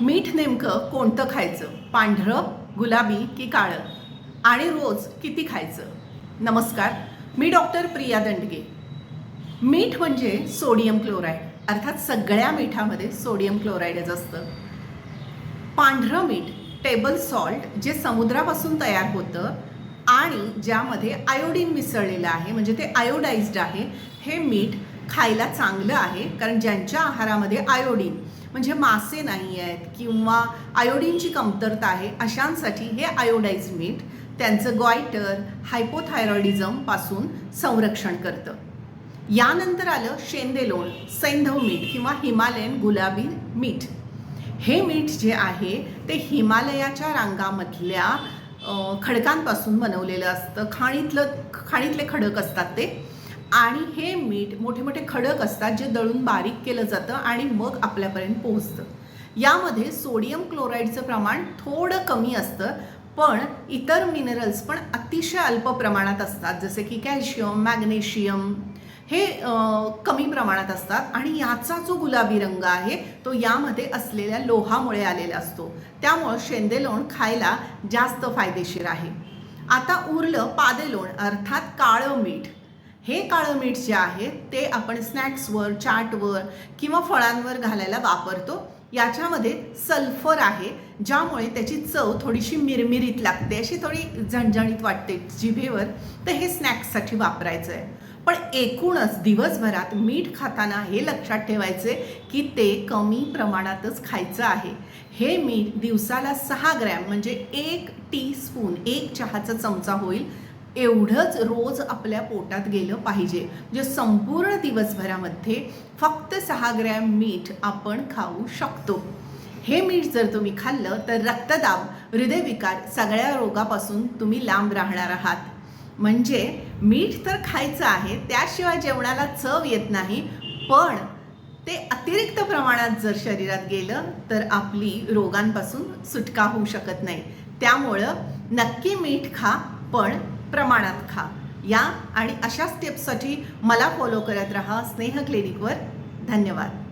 मीठ नेमकं कोणतं खायचं? पांढरं गुलाबी की काळं? आणि रोज किती खायचं? नमस्कार मी डॉक्टर प्रिया दंडगे. मीठ म्हणजे सोडियम क्लोराईड. अर्थात सगळ्या मिठामध्ये सोडियम क्लोराईडच असतं. पांढरं मीठ टेबल सॉल्ट जे समुद्रापासून तयार होतं आणि ज्यामध्ये आयोडीन मिसळलेलं आहे म्हणजे ते आयोडाइज्ड आहे हे मीठ खायला चांगलं आहे कारण ज्यांच्या आहारामध्ये आयोडीन म्हणजे मासे नाही आहेत किंवा आयोडीनची कमतरता आहे अशांसाठी हे आयोडाईज मीठ त्यांचं गॉयटर हायपोथायरॉइडिझमपासून संरक्षण करतं. यानंतर आलं शेंदेलोण सैंधव मीठ किंवा हिमालयन गुलाबी मीठ हे मीठ जे आहे ते हिमालयाच्या रांगामधल्या खडकांपासून बनवलेलं असतं. खाणीतलं खाणीतले खडक असतात ते. आणि हे मीठ मोठे मोठे खडक असतात जे दळून बारीक केलं जातं आणि मग आपल्यापर्यंत पोहोचतं. यामध्ये सोडियम क्लोराईडचं प्रमाण थोडं कमी असतं पण इतर मिनरल्स पण अतिशय अल्प प्रमाणात असतात जसे की कॅल्शियम मॅग्नेशियम हे कमी प्रमाणात असतात. आणि याचा जो गुलाबी रंग आहे तो यामध्ये असलेल्या लोहामुळे आलेला असतो. त्यामुळं शेंदेलोण खायला जास्त फायदेशीर आहे. आता उरलं पादेलोण अर्थात काळं मीठ. हे काळं मीठ जे आहे ते आपण स्नॅक्सवर चाटवर किंवा फळांवर घालायला वापरतो. याच्यामध्ये सल्फर आहे ज्यामुळे त्याची चव थोडीशी मिरमिरीत लागते अशी थोडी झणझणीत वाटते जिभेवर. तर हे स्नॅक्ससाठी वापरायचं आहे पण एकूणच दिवसभरात मीठ खाताना हे लक्षात ठेवायचे की ते कमी प्रमाणातच खायचं आहे. हे मीठ दिवसाला सहा ग्रॅम म्हणजे एक टी स्पून एक चहाचा चमचा होईल एवढंच रोज आपल्या पोटात गेलं पाहिजे. म्हणजे संपूर्ण दिवसभरामध्ये फक्त सहा ग्रॅम मीठ आपण खाऊ शकतो. हे मीठ जर तुम्ही खाल्लं तर रक्तदाब हृदयविकार सगळ्या रोगापासून तुम्ही लांब राहणार आहात. म्हणजे मीठ तर खायचं आहे त्याशिवाय जेवणाला चव येत नाही पण ते अतिरिक्त प्रमाणात जर शरीरात गेलं तर आपली रोगांपासून सुटका होऊ शकत नाही. त्यामुळं नक्की मीठ खा पण प्रमाणात खा. या आणि अशा स्टेप्ससाठी मला फॉलो करत राहा स्नेह क्लिनिकवर धन्यवाद.